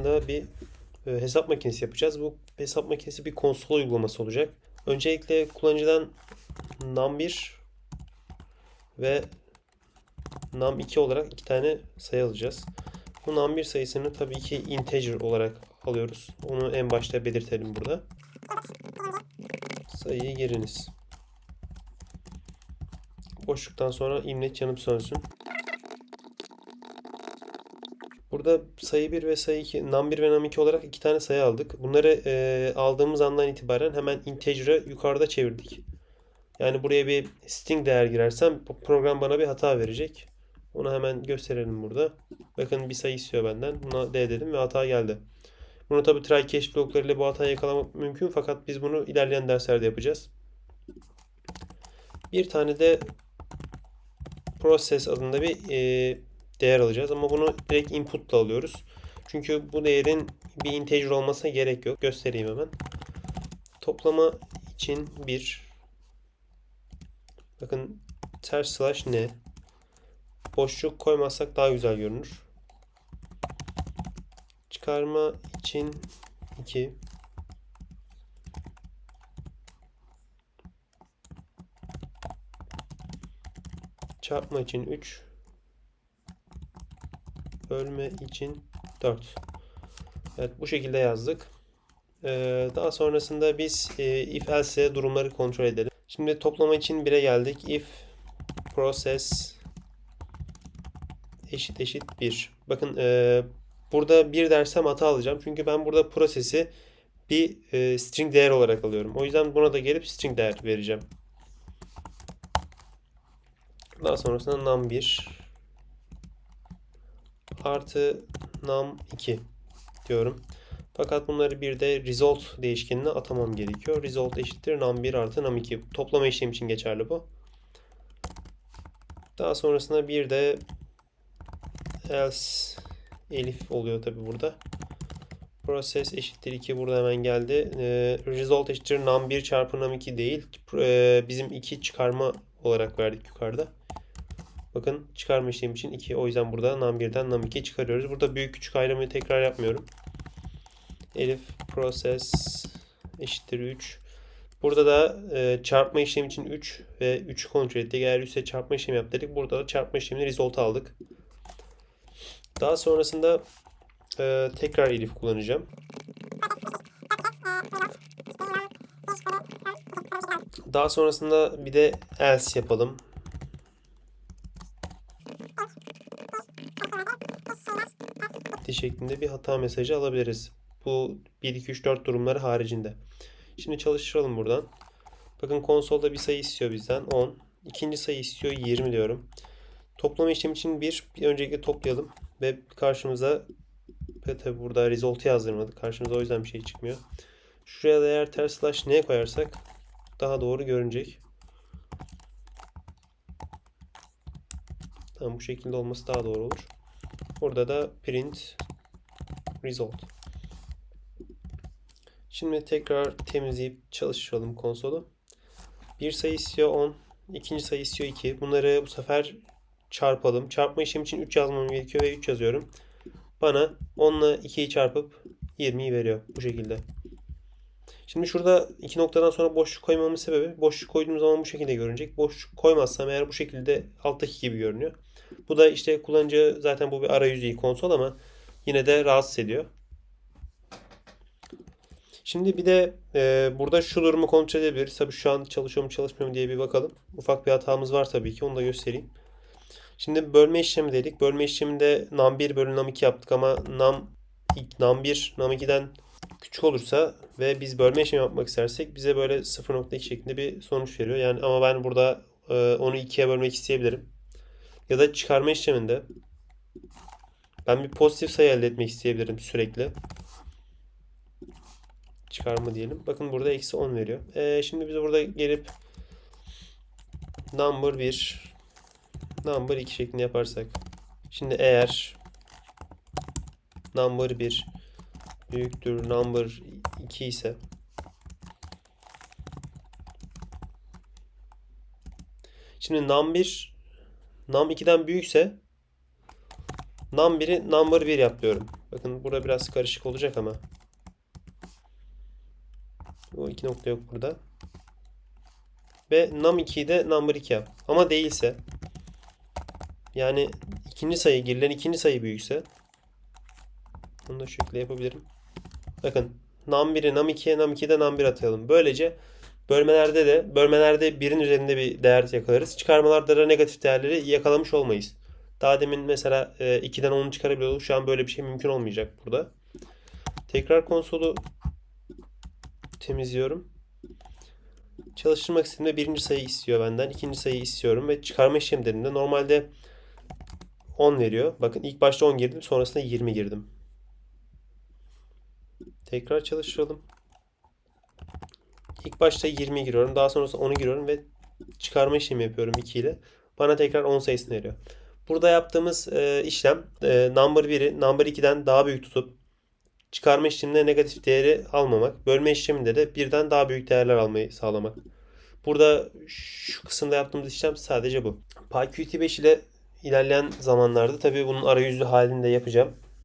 sonrasında bir e, hesap makinesi yapacağız. Bu hesap makinesi bir konsol uygulaması olacak. Öncelikle kullanıcıdan num1 ve num2 olarak iki tane sayı alacağız. Bu num1 sayısını tabii ki integer olarak alıyoruz. Onu en başta belirtelim burada. Sayıyı giriniz. Boşluktan sonra imleç yanıp sönsün. Burada sayı 1 ve sayı 2, num1 ve num2 olarak iki tane sayı aldık. Bunları e, aldığımız andan itibaren hemen integer'ı yukarıda çevirdik. Yani buraya bir string değer girersem program bana bir hata verecek. Onu hemen gösterelim burada. Bakın bir sayı istiyor benden. Buna D dedim ve hata geldi. Bunu tabi try catch bloklarıyla bu hatayı yakalamak mümkün fakat biz bunu ilerleyen derslerde yapacağız. Bir tane de process adında bir e, değer alacağız ama bunu direkt input'la alıyoruz. Çünkü bu değerin bir integer olmasına gerek yok. Göstereyim hemen. Toplama için bir bakın ters slash ne boşluk koymazsak daha güzel görünür. Çıkarma için 2 çarpma için 3 bölme için 4 Evet bu şekilde yazdık. Ee, daha sonrasında biz e, if else durumları kontrol edelim. Şimdi toplama için 1'e geldik. If process eşit eşit 1. Bakın e, burada 1 dersem hata alacağım. Çünkü ben burada prosesi bir e, string değer olarak alıyorum. O yüzden buna da gelip string değer vereceğim. Daha sonrasında num1 artı num2 diyorum. Fakat bunları bir de result değişkenine atamam gerekiyor. Result eşittir num1 artı num2. Toplama işlemi için geçerli bu. Daha sonrasında bir de else elif oluyor tabi burada. Process eşittir 2 burada hemen geldi. Ee, result eşittir num1 çarpı num2 değil. Ee, bizim 2 çıkarma olarak verdik yukarıda. Bakın çıkarma işlemi için 2. O yüzden burada num1'den num2 çıkarıyoruz. Burada büyük küçük ayrımı tekrar yapmıyorum. Elif process eşittir 3. Burada da e, çarpma işlemi için 3 ve 3'ü kontrol ettik. Eğer 3 ise çarpma işlemi yap dedik. Burada da çarpma işlemini result aldık. Daha sonrasında e, tekrar elif kullanacağım. Daha sonrasında bir de else yapalım. Şeklinde bir hata mesajı alabiliriz. Bu 1, 2, 3, 4 durumları haricinde. Şimdi çalıştıralım buradan. Bakın konsolda bir sayı istiyor bizden. 10. İkinci sayı istiyor 20 diyorum. Toplama işlemi için bir, bir öncelikle toplayalım. Ve karşımıza tabi burada result'u yazdırmadık. Karşımıza o yüzden bir şey çıkmıyor. Şuraya da eğer ters slash ne koyarsak daha doğru görünecek. Tamam bu şekilde olması daha doğru olur. Burada da print result. Şimdi tekrar temizleyip çalıştıralım konsolu. Bir sayı istiyor 10. ikinci sayı istiyor 2. Bunları bu sefer çarpalım. Çarpma işlemi için 3 yazmam gerekiyor ve 3 yazıyorum. Bana 10 ile 2'yi çarpıp 20'yi veriyor. Bu şekilde. Şimdi şurada iki noktadan sonra boşluk koymamın sebebi boşluk koyduğum zaman bu şekilde görünecek. Boşluk koymazsam eğer bu şekilde alttaki gibi görünüyor. Bu da işte kullanıcı zaten bu bir arayüzü değil konsol ama yine de rahatsız ediyor. Şimdi bir de e, burada şu durumu kontrol edebiliriz. Tabii şu an çalışıyor mu çalışmıyor mu diye bir bakalım. Ufak bir hatamız var tabii ki. Onu da göstereyim. Şimdi bölme işlemi dedik. Bölme işleminde num1 bölü num2 yaptık ama num num1 num2'den küçük olursa ve biz bölme işlemi yapmak istersek bize böyle 0.2 şeklinde bir sonuç veriyor. Yani ama ben burada e, onu 2'ye bölmek isteyebilirim. Ya da çıkarma işleminde ben bir pozitif sayı elde etmek isteyebilirim sürekli. Çıkarma diyelim. Bakın burada eksi 10 veriyor. Ee, şimdi biz burada gelip number 1 number 2 şeklinde yaparsak. Şimdi eğer number 1 büyüktür number 2 ise Şimdi num1 num2'den büyükse num1'i number 1 yapıyorum. Bakın burada biraz karışık olacak ama. O iki nokta yok burada. Ve num2'yi de number 2 yap. Ama değilse yani ikinci sayı girilen ikinci sayı büyükse onu da şekilde yapabilirim. Bakın num1'i num2'ye num2'de num1 atayalım. Böylece bölmelerde de bölmelerde birin üzerinde bir değer yakalarız. Çıkarmalarda da negatif değerleri yakalamış olmayız. Daha demin mesela e, 2'den 10'u çıkarabiliyorduk. Şu an böyle bir şey mümkün olmayacak burada. Tekrar konsolu temizliyorum. Çalıştırmak istediğimde birinci sayı istiyor benden. ikinci sayı istiyorum ve çıkarma işlemlerinde normalde 10 veriyor. Bakın ilk başta 10 girdim sonrasında 20 girdim. Tekrar çalıştıralım. İlk başta 20 giriyorum. Daha sonrasında 10'u giriyorum ve çıkarma işlemi yapıyorum 2 ile. Bana tekrar 10 sayısını veriyor. Burada yaptığımız e, işlem e, number 1'i number 2'den daha büyük tutup çıkarma işleminde negatif değeri almamak. Bölme işleminde de birden daha büyük değerler almayı sağlamak. Burada şu kısımda yaptığımız işlem sadece bu. PyQt5 ile ilerleyen zamanlarda tabii bunun arayüzü halinde yapacağım.